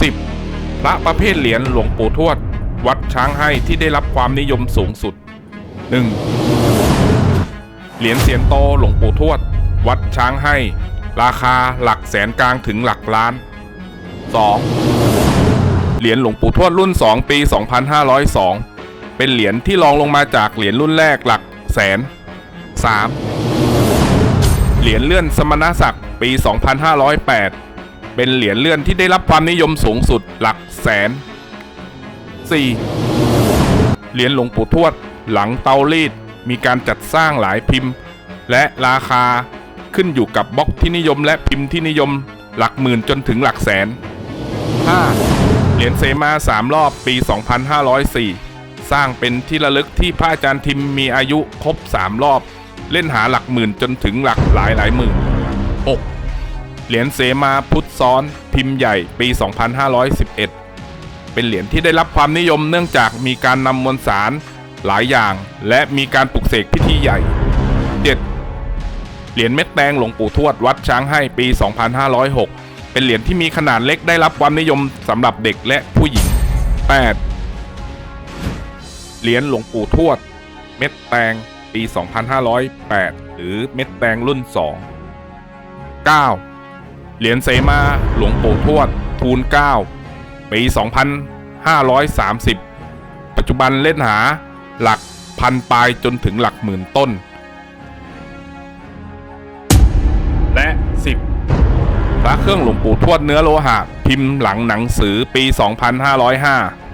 10. พระประเภทเหรียญหลวงปู่ทวด วัดช้างให้ที่ได้รับความนิยมสูงสุด 1. เหรียญเสียนโตหลวงปู่ทวด วัดช้างให้ ราคาหลักแสนกลางถึงหลักล้าน 2. เหรียญหลวงปู่ทวดรุ่น 2 ปี 2502 เป็นเหรียญที่รองลงมาจากเหรียญรุ่นแรกหลักแสน 3. เหรียญเลื่อนสมณศักดิ์ปี 2508 เป็นเหรียญเลื่อนที่ได้รับความนิยมสูงสุดหลักแสน 4. เหรียญหลวงปู่ทวด หลังเตารีด มีการจัดสร้างหลายพิมพ์ และราคาขึ้นอยู่กับบล็อกที่นิยมและพิมพ์ที่นิยมหลักหมื่นจนถึงหลักแสน 5. เหรียญเสมาสามรอบปี 2504 สร้างเป็นที่ระลึกที่พระอาจารย์ทิมมีอายุครบ 3 รอบ เล่นหาหลักหมื่นจนถึงหลักหลายหลายหมื่น 6. เหรียญเสมาพุทธซ้อน พิมพ์ใหญ่ปี 2511 เป็นเหรียญที่ได้รับความนิยมเนื่องจากมีการนำมวลสารหลายอย่าง และมีการปลุกเสกพิธีใหญ่ 7. เหรียญเม็ดแดงหลวงปู่ทวดวัดช้างให้ปี 2506 เป็นเหรียญที่มีขนาดเล็กได้รับความนิยมสำหรับเด็กและผู้หญิง 8. เหรียญหลวงปู่ทวด เม็ดแตงปี 2508 หรือเม็ดแตงรุ่น 2 9. เหรียญเสมาหลวงปู่ทวด ทูล9ปี 2530 ปัจจุบันเล่นหาหลักพันปลายจนถึงหลักหมื่นต้น และ 10 พระเครื่องหลวงปู่ทวดเนื้อโลหะ พิมพ์หลังหนังสือปี 2505